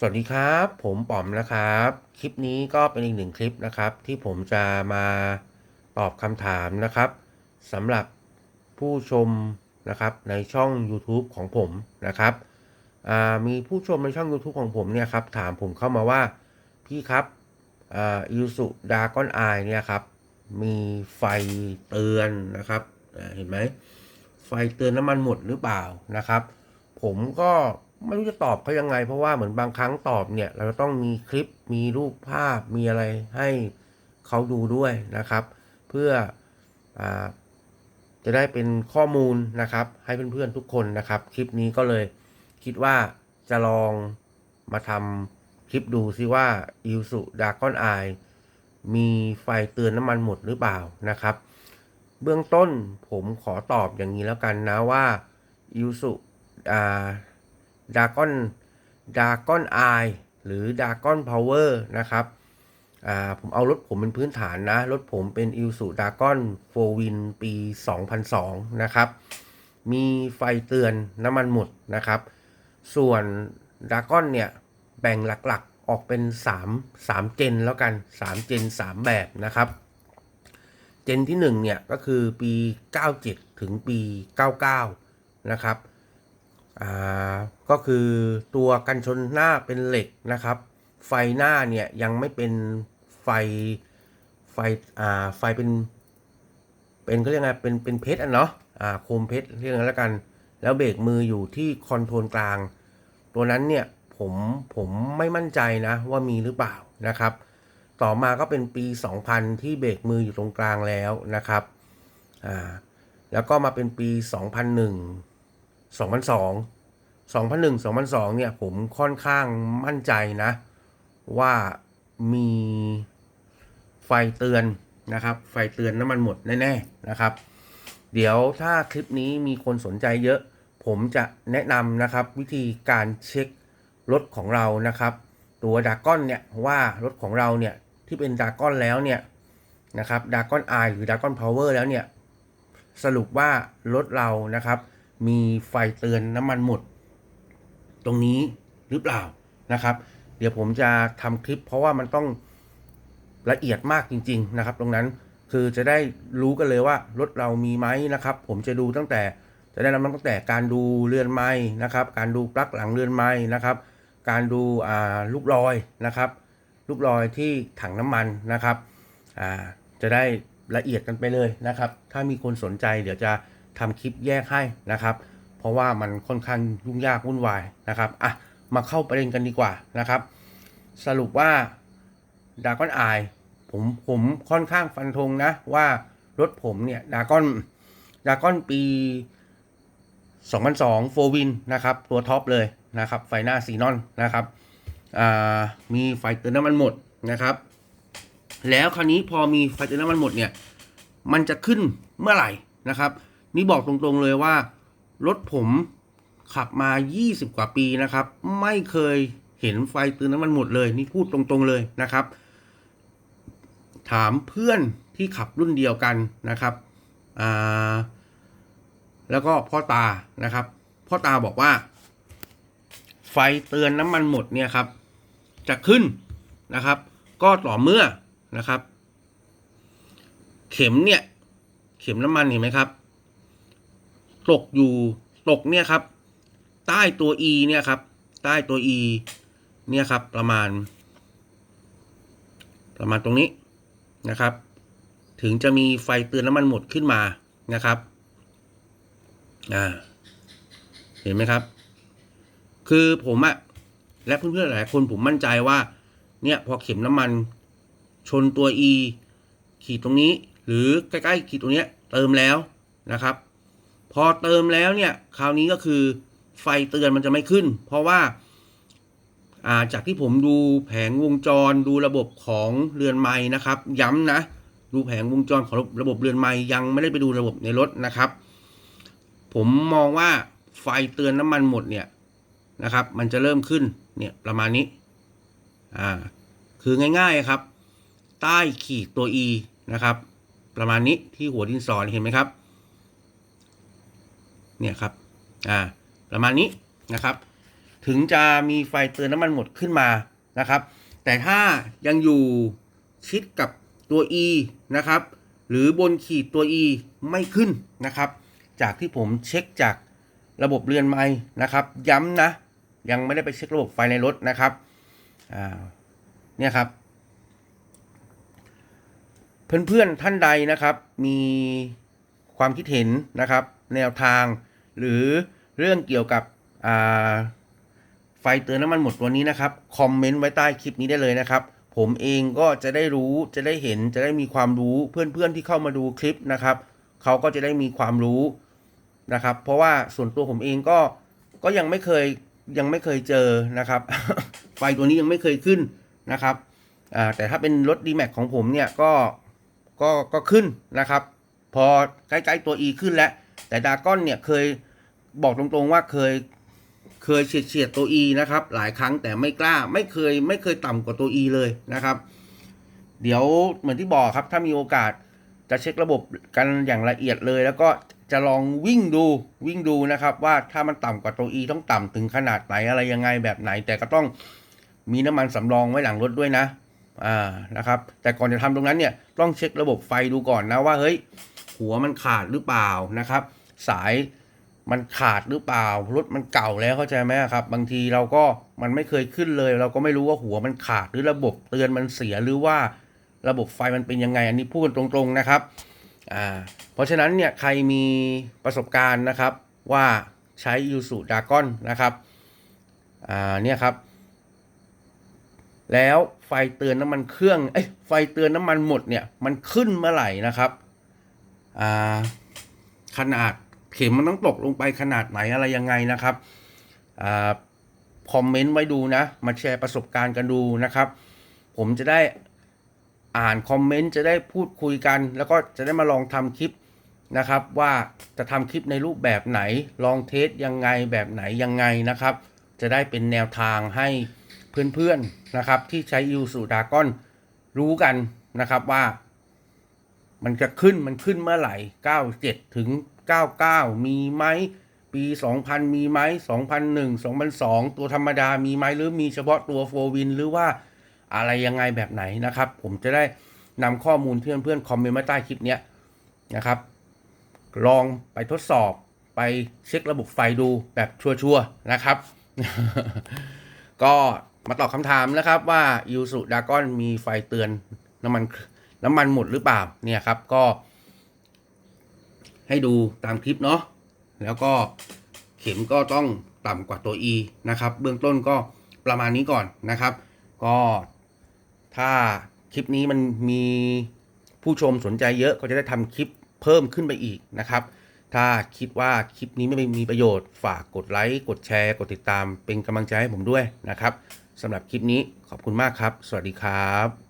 สวัสดีครับ ผมป๋อมนะครับ คลิปนี้ก็เป็นอีกหนึ่งคลิปนะครับ ที่ผมจะมาตอบคำถามนะครับสำหรับผู้ชมนะครับในช่อง YouTube ของผมนะครับมีผู้ชมในช่อง YouTube ของผมเนี่ยครับถามผมเข้ามาว่าพี่ครับอิสุดากอนไอเนี่ยครับมีไฟเตือนนะครับเห็นไหมไฟเตือนน้ำมันหมดหรือเปล่านะครับ ผมก็ ไม่รู้จะตอบเขายังไง เพราะว่าเหมือนบางครั้งตอบเนี่ย เราจะต้องมีคลิปมีรูปภาพมีอะไรให้เขาดูด้วยนะครับ เพื่ออจะได้เป็นข้อมูลนะครับ ให้เพื่อนๆทุกคนนะครับ คลิปนี้ก็เลยคิดว่าจะลองมาทำคลิปดูซิว่าอิวสุดากอนไอมีไฟเตือนน้ำมันหมดหรือเปล่านะครับ เบื้องต้นผมขอตอบอย่างนี้แล้วกันนะว่าอิวสุอ่า ดากอนดากอนไอหรือดากอนพาวเวอร์นะครับอ่าผมเอารถผมเป็นพื้นฐานนะ รถผมเป็นอิวสุดากอนโฟวินปี 2002 นะครับ มีไฟเตือนน้ำมันหมดนะครับ ส่วนดากอนเนี่ย แบ่งหลักๆออกเป็น 3 3 เจนแล้วกัน 3 เจน 3 แบบนะครับ เจนที่ 1 เนี่ย ก็คือปี 97 ถึงปี 99 นะครับ ก็คือตัวกันชนหน้าเป็นเหล็กนะครับ ไฟหน้าเนี่ยยังไม่เป็นไฟไฟอ่าไฟเป็น เป็นก็เรียกไงเป็นเป็นเพชรอะเนาะอ่าโคมเพชรเรียกงั้นแล้วกัน แล้วเบรกมืออยู่ที่คอนโทรลกลาง ตัวนั้นเนี่ยผมผมไม่มั่นใจนะว่ามีหรือเปล่านะครับ ต่อมาก็เป็นปี 2000 ที่เบรกมืออยู่ตรงกลางแล้วนะครับอ่าแล้วก็มาเป็นปี 2001 2002 2001 2002 เนี่ย ผมค่อนข้างมั่นใจนะ ว่ามีไฟเตือนนะครับ ไฟเตือนน้ำมันหมดแน่ๆนะครับ เดี๋ยวถ้าคลิปนี้มีคนสนใจเยอะ ผมจะแนะนำนะครับ วิธีการเช็ครถของเรานะครับ ตัวดากอนเนี่ยว่ารถของเราเนี่ยที่เป็นดากอนแล้วเนี่ยนะครับดากอนไอหรือดากอนพาวเวอร์แล้วเนี่ย สรุปว่ารถเรานะครับ มีไฟเตือนน้ำมันหมด ตรงนี้หรือเปล่านะครับ เดี๋ยวผมจะทำคลิป เพราะว่ามันต้องละเอียดมากจริง ๆ นะครับ ตรงนั้นคือจะได้รู้กันเลยว่ารถเรามีไหมนะครับ ผมจะดูตั้งแต่จะได้นำตั้งแต่การดูเรือนไม้นะครับ การดูปลั๊กหลังเรือนไม้นะครับ การดูลูกรอยนะครับ ลูกรอยที่ถังน้ำมันนะครับจะได้ละเอียดกันไปเลยนะครับ ถ้ามีคนสนใจเดี๋ยวจะ ทำคลิปแยกให้นะครับ เพราะว่ามันค่อนข้างยุ่งยากวุ่นวายนะครับอะมาเข้าประเด็นกันดีกว่านะครับ สรุปว่าดากอนไอผมผมค่อนข้างฟันธงนะว่ารถผมเนี่ยดากอนดากอนปี 2002 โฟวินนะครับ ตัวท็อปเลยนะครับ ไฟหน้าซีนอนนะครับอ่ามีไฟเตือนน้ำมันหมดนะครับ แล้วคราวนี้พอมีไฟเตือนน้ำมันหมดเนี่ย มันจะขึ้นเมื่อไหร่นะครับ นี่บอกตรงๆเลยว่า รถผมขับมา 20 กว่าปีนะครับ ไม่เคยเห็นไฟเตือนน้ำมันหมดเลย นี่พูดตรงๆเลยนะครับ ถามเพื่อนที่ขับรุ่นเดียวกันนะครับอ่าแล้วก็พ่อตานะครับ พ่อตาบอกว่า ไฟเตือนน้ำมันหมดเนี่ยครับ จะขึ้นนะครับ ก็ต่อเมื่อนะครับ เข็มเนี่ย เข็มน้ำมันเห็นไหมครับ ตกอยู่ตกเนี่ยครับ ใต้ตัว E เนี่ยครับ ใต้ตัว E เนี่ยครับ ประมาณ ประมาณตรงนี้นะครับ ถึงจะมีไฟเตือนน้ำมันหมดขึ้นมานะครับอ่าเห็นไหมครับ คือผมอะและเพื่อนๆหลายคนผมมั่นใจว่า เนี่ยพอเข็มน้ำมันชนตัว E ขีดตรงนี้ หรือใกล้ๆขีดตรงเนี้ยเติมแล้วนะครับ พอเติมแล้วเนี่ยคราวนี้ก็คือไฟเตือนมันจะไม่ขึ้น เพราะว่าาจากที่ผมดูแผงวงจรดูระบบของเรือนไม้นะครับ ย้ำนะ ดูแผงวงจรของระบบเรือนไม้ยังไม่ได้ไปดูระบบในรถนะครับ ผมมองว่าไฟเตือนน้ำมันหมดเนี่ยนะครับ มันจะเริ่มขึ้นเนี่ยประมาณนี้อ่าคือง่ายๆครับ ใต้ขีดตัว E นะครับ ประมาณนี้ที่หัวดินสอเห็นไหมครับ เนี่ยครับอ่าประมาณนี้นะครับ ถึงจะมีไฟเตือนน้ำมันหมดขึ้นมานะครับ แต่ถ้ายังอยู่ชิดกับตัว E นะครับ หรือบนขีดตัว E ไม่ขึ้นนะครับ จากที่ผมเช็คจากระบบเรือนไม้นะครับ ย้ำนะ ยังไม่ได้ไปเช็คระบบไฟในรถนะครับอ่าเนี่ยครับ เพื่อนๆท่านใดนะครับ มีความคิดเห็นนะครับ แนวทาง หรือเรื่องเกี่ยวกับไฟเตือนน้ำมันหมดตัวนี้นะครับ คอมเมนต์ไว้ใต้คลิปนี้ได้เลยนะครับ ผมเองก็จะได้รู้จะได้เห็นจะได้มีความรู้เพื่อนๆที่เข้ามาดูคลิปนะครับ เขาก็จะได้มีความรู้นะครับ เพราะว่าส่วนตัวผมเองก็ก็ยังไม่เคยยังไม่เคยเจอนะครับ ไฟตัวนี้ยังไม่เคยขึ้นนะครับแต่ถ้าเป็นรถ d m a x ของผมเนี่ยก็ก็ก็ขึ้นนะครับ พอใกล้ๆตัว E ขึ้นแล้ว แต่ดากอนเนี่ยเคย บอกตรงๆว่าเคยเคยเฉียดเฉียดๆตัว E นะครับ หลายครั้งแต่ไม่กล้า ไม่เคยไม่เคยต่ำกว่าตัว E เลยนะครับ เดี๋ยวเหมือนที่บอกครับ ถ้ามีโอกาสจะเช็คระบบกันอย่างละเอียดเลย แล้วก็จะลองวิ่งดูวิ่งดูนะครับ ว่าถ้ามันต่ำกว่าตัว E ต้องต่ำถึงขนาดไหนอะไรยังไงแบบไหน แต่ก็ต้องมีน้ำมันสำรองไว้หลังรถด้วยนะอ่านะครับ แต่ก่อนจะทำตรงนั้นเนี่ยต้องเช็คระบบไฟดูก่อนนะว่าเฮ้ยหัวมันขาดหรือเปล่านะครับ สาย มันขาดหรือเปล่ารถมันเก่าแล้วเข้าใจไหมครับ บางทีเราก็มันไม่เคยขึ้นเลย เราก็ไม่รู้ว่าหัวมันขาดหรือระบบเตือนมันเสียหรือว่าระบบไฟมันเป็นยังไง อันนี้พูดกันตรงๆนะครับอ่าเพราะฉะนั้นเนี่ยใครมีประสบการณ์นะครับว่าใช้ยูสุดากอนนะครับอ่าเนี่ยครับ แล้วไฟเตือนน้ำมันเครื่องเอ้ยไฟเตือนน้ำมันหมดเนี่ยมันขึ้นเมื่อไหร่นะครับอ่าขนาด เข็มมันต้องตกลงไปขนาดไหนอะไรยังไงนะครับอคอมเมนต์ไว้ดูนะ มาแชร์ประสบการณ์กันดูนะครับ ผมจะได้อ่านคอมเมนต์จะได้พูดคุยกัน แล้วก็จะได้มาลองทำคลิปนะครับ ว่าจะทำคลิปในรูปแบบไหน ลองเทสยังไงแบบไหนยังไงนะครับ จะได้เป็นแนวทางให้เพื่อนๆนะครับ ที่ใช้ยูสุดากอนรู้กันนะครับว่า มันจะขึ้นมันขึ้นเมื่อไหร่ 97 ถึง 99 มีไหมปี 2000 มีไหม2001 2002 ตัวธรรมดามีไหมหรือมีเฉพาะตัวโฟวินหรือว่าอะไรยังไงแบบไหนนะครับ ผมจะได้นำข้อมูลที่เพื่อนๆคอมเมนต์มาใต้คลิปเนี้ยนะครับ ลองไปทดสอบไปเช็คระบบไฟดูแบบชัวร์ๆนะครับ ก็มาตอบคำถามนะครับว่ายูสุดากอนมีไฟเตือนน้ำมันน้ำมันหมดหรือเปล่าเนี่ยครับก็ ให้ดูตามคลิปเนาะแล้วก็เข็มก็ต้องต่ำกว่าตัว E นะครับ เบื้องต้นก็ประมาณนี้ก่อนนะครับ ก็ถ้าคลิปนี้มันมีผู้ชมสนใจเยอะก็จะได้ทำคลิปเพิ่มขึ้นไปอีกนะครับ ถ้าคิดว่าคลิปนี้ไม่มีประโยชน์ฝากกดไลค์ กดแชร์ กดติดตามเป็นกำลังใจให้ผมด้วยนะครับสำหรับคลิปนี้ขอบคุณมากครับ สวัสดีครับ